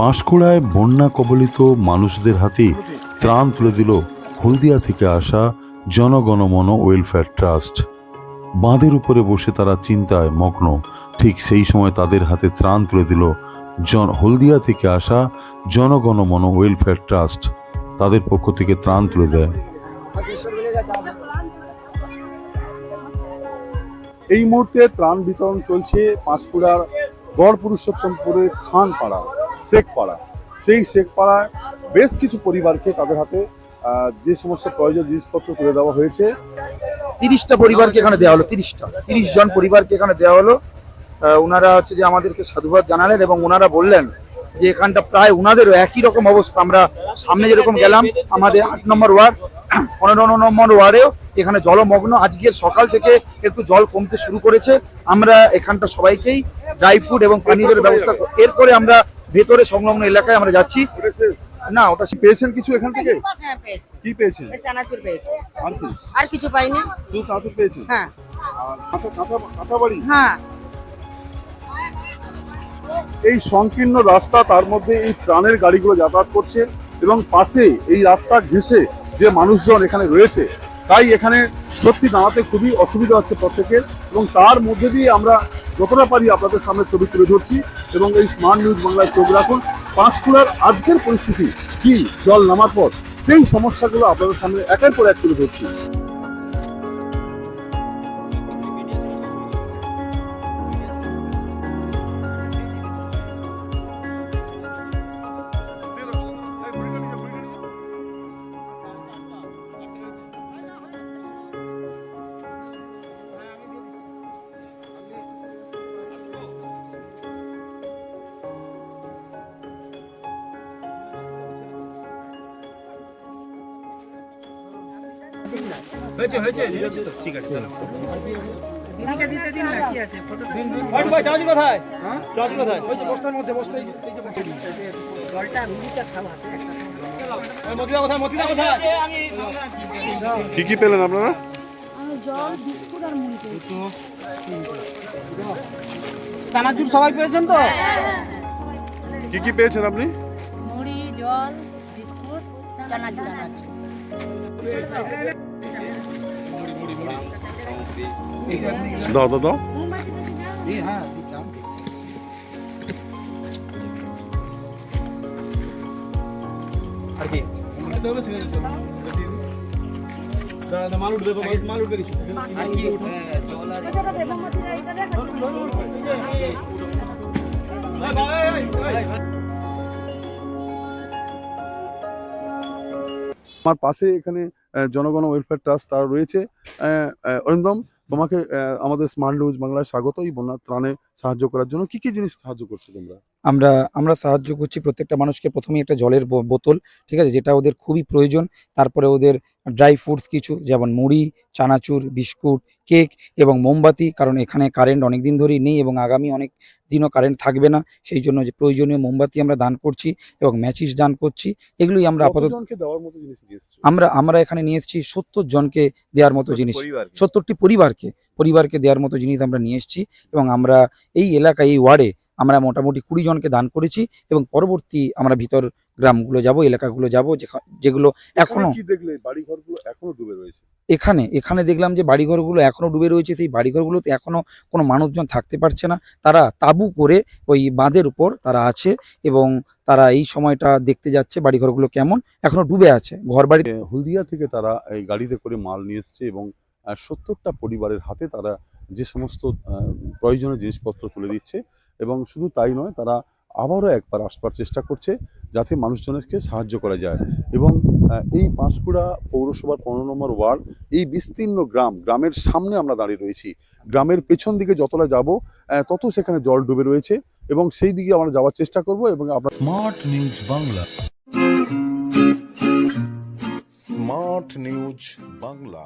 পাঁশকুড়ায় বন্যা কবলিত মানুষদের হাতে ত্রাণ তুলে দিল হলদিয়া থেকে আসা জনগণমন ওয়েলফেয়ার ট্রাস্ট। বাঁধের উপরে বসে তারা চিন্তায় মগ্ন। ঠিক সেই সময় তাদের হাতে ত্রাণ তুলে দিল জন, হলদিয়া থেকে আসা জনগণমন ওয়েলফেয়ার ট্রাস্ট। তাদের পক্ষ থেকে ত্রাণ তুলে দেয়। এই মুহূর্তে ত্রাণ বিতরণ চলছে পাঁশকুড়ার গড় পুরুষোত্তমপুরের খানপাড়া শেখপাড়া সেই শেখপাড়ায় বেশ কিছু পরিবারকে তাদের হাতে যে সমস্ত প্রয়োজন জিনিসপত্র তুলে দেওয়া হয়েছে। তিরিশটা পরিবারকে এখানে দেওয়া হলো, তিরিশটা। তিরিশ জন পরিবারকে এখানে দেওয়া হলো। ওনারা হচ্ছে যে আমাদেরকে সাধুবাদ জানালেন এবং ওনারা বললেন যে এখানটা প্রায় ওনাদেরও একই রকম অবস্থা। আমরা সামনে যেরকম গেলাম, আমাদের আট নম্বর ওয়ার্ড, পনেরো নম্বর ওয়ার্ডেও এখানে জলমগ্ন। আজকের সকাল থেকে একটু জল কমতে শুরু করেছে। আমরা এখানটা সবাইকেই ড্রাই ফুড এবং পানীয় জলের ব্যবস্থা এরপরে আমরা ভেতরে সংলগ্ন এলাকায় আমরা যাচ্ছি। না ওটা পেয়েছেন কিছু এখান থেকে? হ্যাঁ পেয়েছি। কি পেয়েছেন? চানাচুর পেয়েছি। আর কি আর কিছু পাইনি। শুধু চাঁচুর পেয়েছেন? হ্যাঁ। আর কাঁচা কাঁচা কাঁচা বাড়ি? হ্যাঁ। এই সংকীর্ণ রাস্তা তার মধ্যে এই ত্রাণের গাড়িগুলো যাতায়াত করছে এবং পাশে এই রাস্তা ঘেঁষে যে মানুষজন এখানে রয়েছে তাই এখানে সত্যি দাঁড়াতে খুবই অসুবিধা হচ্ছে প্রত্যেকের এবং তার মধ্যে দিয়ে আমরা যতটা পারি আপনাদের সামনে ছবি তুলে ধরছি এবং এই স্মার্ট নিউজ বাংলায় চোখ রাখুন। পাঁশকুড়ার আজকের পরিস্থিতি কি? জল নামার পর সেই সমস্যাগুলো আপনাদের সামনে একের পর এক তুলে ধরছি। দিদিকে দিতে দিন না কি আছে ফটো জলটা মিনিটা খাওয়া কি কি পেলেন আপনারা? জল বিস্কুট আর মুড়ি পেয়েছি। চানাচুর সবাই পেয়েছেন তো? কি কি পেয়েছেন আপনি? মুড়ি জল বিস্কুট চানাচুর। চানাচুর। দাও দাও দাও। আমার পাশে এখানে জনগণ ওয়েলফেয়ার ট্রাস্ট তার রয়েছে। অরিন্দম তোমাকে আমাদের স্মার্ট নিউজ বাংলায় স্বাগত এই বন্যা ত্রাণে সাহায্য করার জন্য কি কি জিনিস সাহায্য করছ তোমরা? আমরা আমরা সাহায্য করছি প্রত্যেকটা মানুষকে প্রথমেই একটা জলের বোতল ঠিক আছে যেটা ওদের খুবই প্রয়োজন। তারপরে ওদের ড্রাই ফ্রুটস কিছু যেমন মুড়ি চানাচুর বিস্কুট কেক এবং মোমবাতি কারণ এখানে কারেন্ট অনেক দিন ধরেই নেই এবং আগামী অনেক দিনও কারেন্ট থাকবে না। সেই জন্য যে প্রয়োজনীয় মোমবাতি আমরা দান করছি এবং ম্যাচিস দান করছি। এগুলোই আমরা আপাতত আমরা আমরা এখানে নিয়ে এসেছি সত্তর জনকে দেওয়ার মতো জিনিস। সত্তরটি পরিবারকে। পরিবারকে দেওয়ার মতো জিনিস আমরা নিয়ে এসেছি এবং আমরা এই এলাকায় এই ওয়ার্ডে আমরা মোটামুটি কুড়ি জনকে দান করেছি এবং পরবর্তী আমরা ভিতর গ্রামগুলো যাব এলাকাগুলো যাব যেগুলো এখনও দেখলে বাড়ি ঘরগুলো এখনও ডুবে রয়েছে? এখানে এখানে দেখলাম যে বাড়িঘরগুলো এখনও ডুবে রয়েছে সেই বাড়িঘরগুলোতে এখনও কোনো মানুষজন থাকতে পারছে না। তারা তাঁবু করে ওই বাঁধের উপর তারা আছে এবং তারা এই সময়টা দেখতে যাচ্ছে বাড়িঘরগুলো কেমন। এখনও ডুবে আছে ঘর বাড়ি হলদিয়া থেকে তারা এই গাড়িতে করে মাল নিয়ে এসছে এবং সত্তরটা পরিবারের হাতে তারা যে সমস্ত প্রয়োজনীয় জিনিসপত্র তুলে দিচ্ছে এবং শুধু তাই নয় তারা আবারও একবার আসবার চেষ্টা করছে যাতে মানুষজনকে সাহায্য করা যায় এবং এই পাঁশকুড়া পৌরসভার পনেরো নম্বর ওয়ার্ড এই বিস্তীর্ণ গ্রাম গ্রামের সামনে আমরা দাঁড়িয়ে রয়েছি। গ্রামের পেছন দিকে যতটা যাব তত সেখানে জল ডুবে রয়েছে এবং সেই দিকে আমরা যাওয়ার চেষ্টা করব এবং আপনার Smart News Bangla. Smart News Bangla.